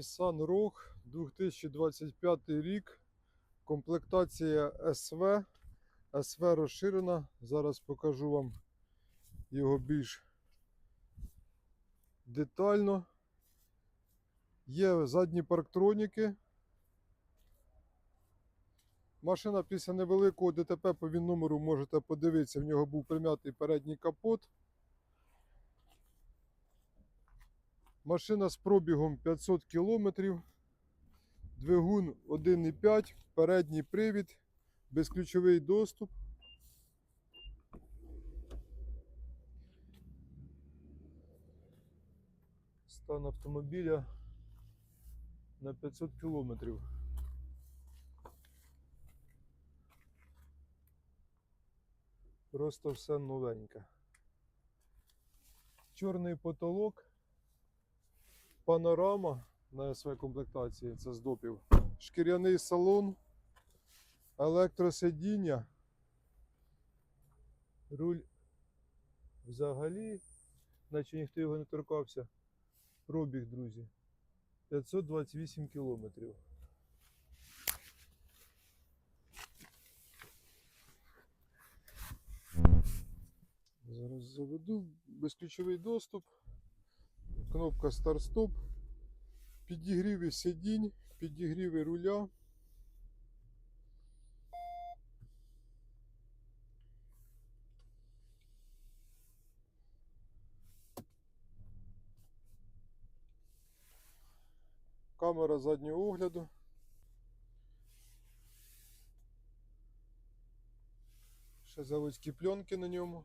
Nissan Rogue 2025 рік. Комплектація SV. SV розширена. Зараз покажу вам його більш детально. Є задні парктроніки. Машина після невеликого ДТП по він номеру можете подивитися. В нього був прим'ятий передній капот. Машина з пробігом 500 км. Двигун 1,5, передній привід, безключовий доступ. Стан автомобіля на 500 км. Просто все новеньке. Чорний потолок панорама на СВ комплектації, це з допів. Шкіряний салон, електросидіння, руль взагалі, наче ніхто його не торкався. Пробіг, друзі. 528 кілометрів. Зараз заведу безключовий доступ кнопка старт-стоп, підігріви сидінь, підігріви руля. Камера заднього огляду. Ще заводські пленки на ньому.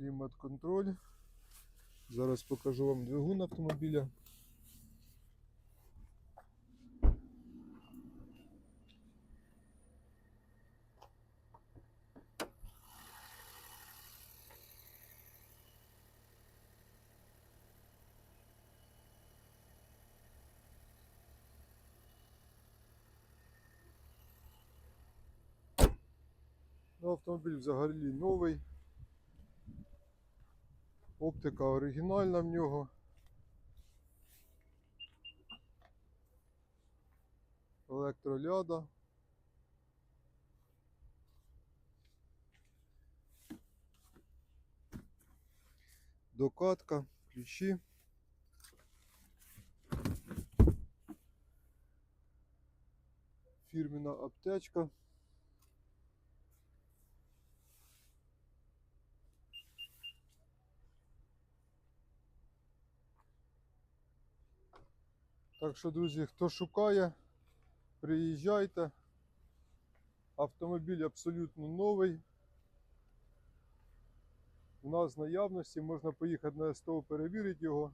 Клімат-контроль. Зараз покажу вам двигун автомобіля. Ну, автомобіль взагалі новий. Оптика оригінальна в нього. Електроляда. Докатка, ключі. Фірміна аптечка. Так що, друзі, хто шукає, приїжджайте. Автомобіль абсолютно новий. У нас наявності можна поїхати на СТО перевірити його.